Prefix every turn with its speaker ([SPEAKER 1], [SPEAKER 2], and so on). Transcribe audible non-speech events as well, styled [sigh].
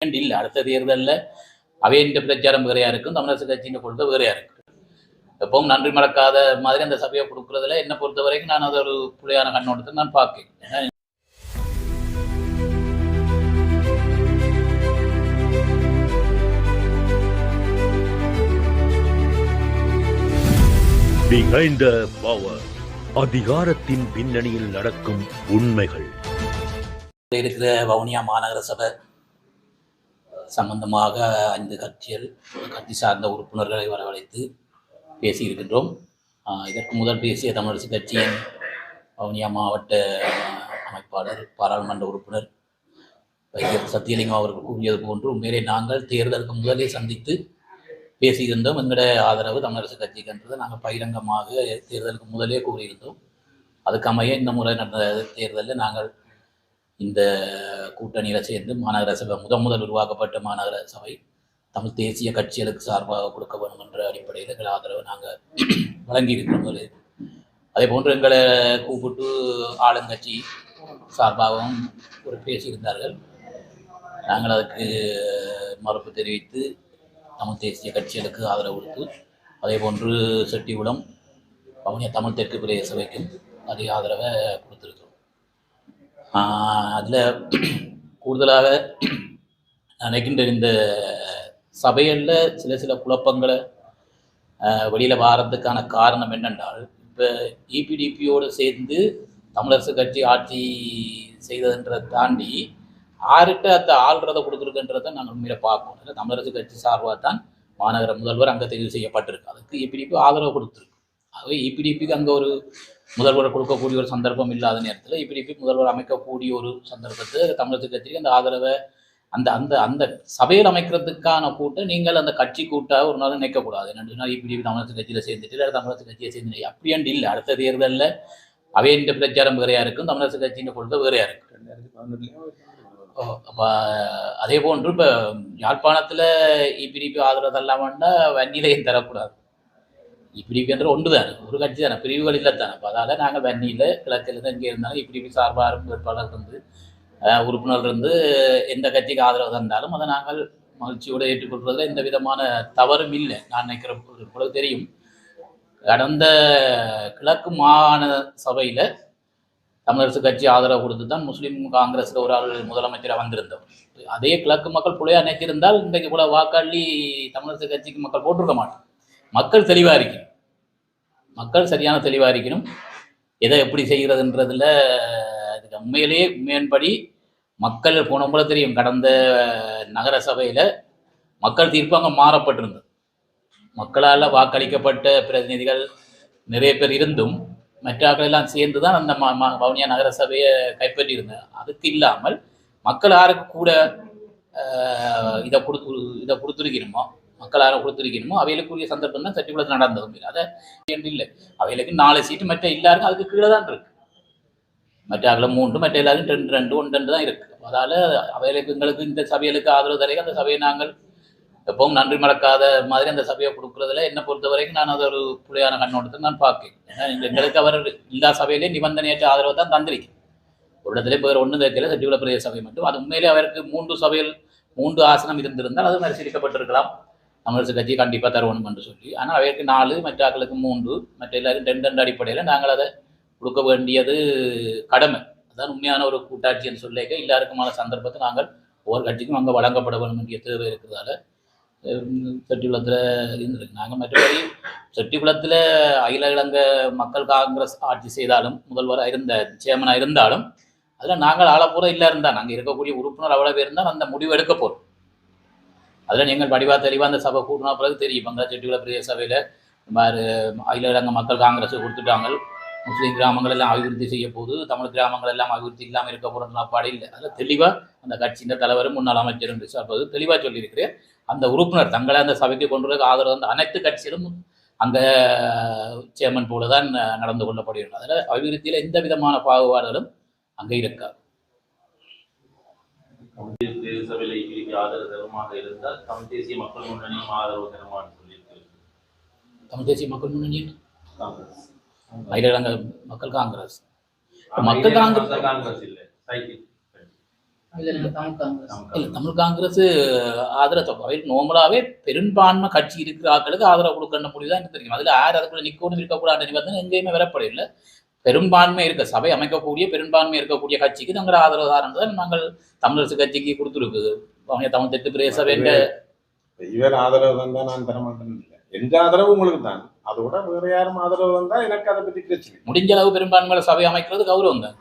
[SPEAKER 1] இல்லை அடுத்த தேர்தலில் அவையின் பிரச்சாரம் வேறையா இருக்கும் தமிழரசு கட்சியின் கொள்கை வேறையா இருக்கும் எப்பவும் நன்றி மறக்காத மாதிரி அந்த சபையை கொடுக்கறதுல என்னை பொறுத்த வரைக்கும் நான் அதை ஒரு புள்ளையான கண்ணோட்டத்தை நான் பார்க்கிறேன்
[SPEAKER 2] Behind the power. அதிகாரத்தின் பின்னணியில் நடக்கும் உண்மைகள்
[SPEAKER 1] இருக்கிற வவுனியா மாநகர சபை சம்பந்தமாக ஐந்து கட்சிகள் கட்சி சார்ந்த உறுப்பினர்களை வரவழைத்து பேசியிருக்கின்றோம். இதற்கு முதல் பேசிய தமிழரசு கட்சியின் வவுனியா மாவட்ட அமைப்பாளர் பாராளுமன்ற உறுப்பினர் வைத்தியர் சத்தியலிங்கம் அவர்கள் கூறியது போன்று உண்மையிலே நாங்கள் தேர்தலுக்கு முதலே சந்தித்து பேசியிருந்தோம். எங்களுடைய ஆதரவு தமிழரசு கட்சிக்குன்றதை நாங்கள் பகிரங்கமாக தேர்தலுக்கு முதலே கூறியிருந்தோம். அதுக்கு அமைய இந்த முறை நடந்த தேர்தலில் நாங்கள் இந்த கூட்டணியில் சேர்ந்து மாநகர சபை முதன் முதல் உருவாக்கப்பட்ட மாநகர சபை தமிழ் தேசிய கட்சிகளுக்கு சார்பாக கொடுக்க வேண்டும் என்ற அடிப்படையில் எங்கள் ஆதரவை நாங்கள் [clears throat] வழங்கியிருக்கிறோம் ஒரு அதே போன்று எங்களை கூப்பிட்டு ஆளுங்கட்சி சார்பாகவும் ஒரு பேசியிருந்தார்கள். நாங்கள் அதுக்கு மறுப்பு தெரிவித்து தமிழ் தேசிய கட்சிகளுக்கு ஆதரவு கொடுத்து அதே போன்று செட்டிகுளம் வவுனியா தமிழ் தெற்கு பிரதேச சபைக்கும் அதே ஆதரவை கொடுத்துருக்கோம் அதில் கூடுதலாக நினைக்கின்ற இந்த சபைகளில் சில சில குழப்பங்களை வெளியில் வாரத்துக்கான காரணம் என்னென்றால் இப்போ இபிடிபியோடு சேர்ந்து தமிழரசு கட்சி ஆட்சி செய்ததுன்றதை தாண்டி யார்கிட்ட அந்த ஆள்றதை கொடுத்துருக்குன்றதை நாங்கள் உண்மையில் பார்ப்போம் இல்லை தமிழரசு கட்சி சார்பாக தான் மாநகர முதல்வர் அங்கே தெரிவு செய்யப்பட்டிருக்கு. அதுக்கு இபிடிபி ஆதரவு கொடுத்துருக்கு. ஆகவே இபிடிபிக்கு அங்கே ஒரு முதல்வர் கொடுக்கக்கூடிய ஒரு சந்தர்ப்பம் இல்லாத நேரத்தில் இபிடிபி முதல்வர் அமைக்கக்கூடிய ஒரு சந்தர்ப்பத்தை தமிழரசு கட்சிக்கு அந்த ஆதரவை அந்த அந்த அந்த சபையில் அமைக்கிறதுக்கான கூட்டம் நீங்கள் அந்த கட்சி கூட்டாக ஒரு நாள் நினைக்கக்கூடாது என்னென்னு சொன்னால் இபிடிபி தமிழரசு கட்சியில் சேர்ந்துட்டு இல்லை தமிழரசு கட்சியை சேர்ந்து அப்படியாண்டு இல்லை. அடுத்த தேர்தலில் அவையின் பிரச்சாரம் வேறையா இருக்கும். தமிழரசு கட்சியின் கொள்கை வேறையா இருக்கும். அதே போன்று இப்போ யாழ்ப்பாணத்தில் இபிடிபி ஆதரவு தரலாமன்னா வன்னிலையும் தரக்கூடாது. இப்பிரிவு என்ற ஒன்று தானே. ஒரு கட்சி தானே. பிரிவுகள் இல்லை தானே. அப்போ அதால் நாங்கள் வன்னியில் கிழக்கில் இங்கே இருந்தாலும் இப்பிரிவு சார்பாக வேட்பாளர் இருந்து உறுப்பினர் இருந்து எந்த கட்சிக்கு ஆதரவு தந்தாலும் அதை நாங்கள் மகிழ்ச்சியோடு ஏற்றுக்கொள்வதில் எந்த விதமான தவறும் இல்லை. நான் நினைக்கிற பொழுது தெரியும். கடந்த கிழக்கு மாகாண சபையில் தமிழரசு கட்சி ஆதரவு கொடுத்து தான் முஸ்லீம் காங்கிரஸில் ஒரு ஆள் முதலமைச்சராக வந்திருந்தோம். அதே கிழக்கு மக்கள் புலையா நினைச்சிருந்தால் இன்றைக்கு கூட வாக்காளி தமிழரசு கட்சிக்கு மக்கள் போட்டிருக்க மாட்டோம் மக்கள் தெளிவாக இருக்கணும் மக்கள் சரியான தெளிவாக இருக்கணும். எதை எப்படி செய்கிறதுன்றதுல அதுக்கு உண்மையிலேயே உண்மையின்படி மக்கள் போன போல தெரியும். கடந்த நகர சபையில் மக்கள் தீர்ப்பு அங்கே மாறப்பட்டிருந்தது. மக்களால் வாக்களிக்கப்பட்ட பிரதிநிதிகள் நிறைய பேர் இருந்தும் மற்றாக்கள் எல்லாம் சேர்ந்து தான் அந்த ம- ம- வவுனியா நகர சபையை கைப்பற்றியிருந்தாங்க. அதுக்கு இல்லாமல் மக்கள் யாருக்கு கூட இதை கொடுத்து இதை கொடுத்துருக்கணுமோ மக்கள் யாரை கொடுத்துருக்கணுமோ அவைகளுக்குரிய சந்தர்ப்பம் தான் சட்டிக்குளத்தில் நடந்ததும் இல்லை அதை என்று இல்லை? அவைகளுக்கு நாலு சீட்டு மற்ற எல்லாருக்கும் அதுக்கு கீழே தான் இருக்கு. மற்ற அகல மூன்று மற்ற எல்லாரும் ரெண்டு ரெண்டு ஒன்று ரெண்டு தான் இருக்கு. அதால அவைகளுக்கு எங்களுக்கு இந்த சபைகளுக்கு ஆதரவு தரையும் அந்த சபையை நாங்கள் எப்பவும் நன்றி மறக்காத மாதிரி அந்த சபையை கொடுக்குறதுல என்னை பொறுத்த வரைக்கும் நான் அதை ஒரு புள்ளையான கண்ணோட்டத்தை நான் பார்க்கிறேன் எங்களுக்கு அவர் எல்லா சபையிலேயும் நிபந்தனையற்ற ஆதரவு தான் தந்திருக்கேன். ஒரு இடத்துல வேறு ஒன்றும் தெரியல சட்டிகுள பிரதேச சபை மட்டும். அது உண்மையிலே அவருக்கு மூன்று சபையில் மூன்று ஆசனம் இருந்திருந்தால் அது பரிசீலிக்கப்பட்டிருக்கலாம் தமிழரசு கட்சி கண்டிப்பாக தருவோம் என்று சொல்லி. ஆனால் அவைக்கு நாலு மற்றாக்களுக்கு மூன்று மற்ற எல்லாரும் ரெண்டு ரெண்டு அடிப்படையில் நாங்கள் அதை கொடுக்க வேண்டியது கடமை. அதான் உண்மையான ஒரு கூட்டாட்சின்னு சொல்லிக்க எல்லாருக்குமான சந்தர்ப்பத்தை நாங்கள் ஒவ்வொரு கட்சிக்கும் அங்கே வழங்கப்பட வேண்டும் வேண்டிய தேவை இருக்கிறதால செட்டிக்குளத்தில் இருந்திருக்கு. நாங்கள் மற்றபடி செட்டிக்குளத்தில் அகில இலங்கை மக்கள் காங்கிரஸ் ஆட்சி செய்தாலும் முதல்வராக இருந்த சேர்மனாக இருந்தாலும் அதில் நாங்கள் ஆளப்பூரா இல்லை இருந்தால் நாங்கள் இருக்கக்கூடிய உறுப்பினர் அவ்வளோ பேர் இருந்தால் அந்த முடிவு எடுக்க போகிறோம் அதில் நீங்கள் படிவாக தெளிவாக அந்த சபை கூட்டினா பிறகு தெரியும். பங்களா செட்டிக்குள பிரதேச சபையில் மாதிரி அகில மக்கள் காங்கிரஸ் கொடுத்துட்டாங்க. முஸ்லீம் கிராமங்கள் எல்லாம் அபிவிருத்தி செய்ய போது தமிழ் கிராமங்கள் எல்லாம் அபிவிருத்தி இல்லாமல் இருக்க போகிறதுனா பாடு இல்லை அதில் தெளிவாக அந்த கட்சியின் தலைவரும் முன்னாள் அமைச்சரும் என்று சார்பது தெளிவாக சொல்லியிருக்கிறேன். அந்த உறுப்பினர் தங்களை அந்த சபைக்கு கொண்டு வர ஆதரவு அந்த அனைத்து கட்சியிலும் அங்கே சேர்மன் போல தான் நடந்து கொள்ளப்படுகிறது. அதில் அபிவிருத்தியில் எந்த விதமான பாகுபாடுகளும் அங்கே இருக்காது.
[SPEAKER 3] சபையில் இங்கிலிக்கு ஆதரவு தருமாக இருந்தால் தமிழ் தேசிய மக்கள் முன்னணியும் ஆதரவு தருமான்னு சொல்லியிருக்கு
[SPEAKER 1] தமிழ் தேசிய மக்கள் முன்னணி
[SPEAKER 3] காங்கிரஸ்.
[SPEAKER 1] மக்கள் காங்கிரஸ் மக்கள் காங்கிரஸ்
[SPEAKER 3] காங்கிரஸ் இல்லை. சைக்கிள்.
[SPEAKER 1] இல்லை தமிழ் காங்கிரஸ். ஆதரவு நோமலாவே பெரும்பான்மை கட்சி இருக்கிற ஆட்களுக்கு ஆதரவு கொடுக்கணும் முடியுதான் எனக்கு தெரியும். அதுல யார் அதுக்குள்ள நிக்கணும் இருக்கக்கூடாது நிபந்தனை எங்கேயுமே வரப்படவில்லை பெரும்பான்மை இருக்க சபை அமைக்கக்கூடிய பெரும்பான்மை இருக்கக்கூடிய கட்சிக்கு நாங்கள் ஆதரவு தாரங்கள் நாங்கள் தமிழரசு கட்சிக்கு கொடுத்துருக்கு அவங்க தமிழ் தெற்கு பிரதேச வேண்ட
[SPEAKER 4] இவர் ஆதரவு வந்தா நான் தர மாட்டேன்னு இல்லை. எந்த ஆதரவு உங்களுக்கு தான்? அதோட வேற யாரும் ஆதரவு வந்தா எனக்கு அதை பத்தி பிரச்சனை
[SPEAKER 1] முடிஞ்ச அளவு பெரும்பான்மையில சபை அமைக்கிறது கௌரவம் தான்.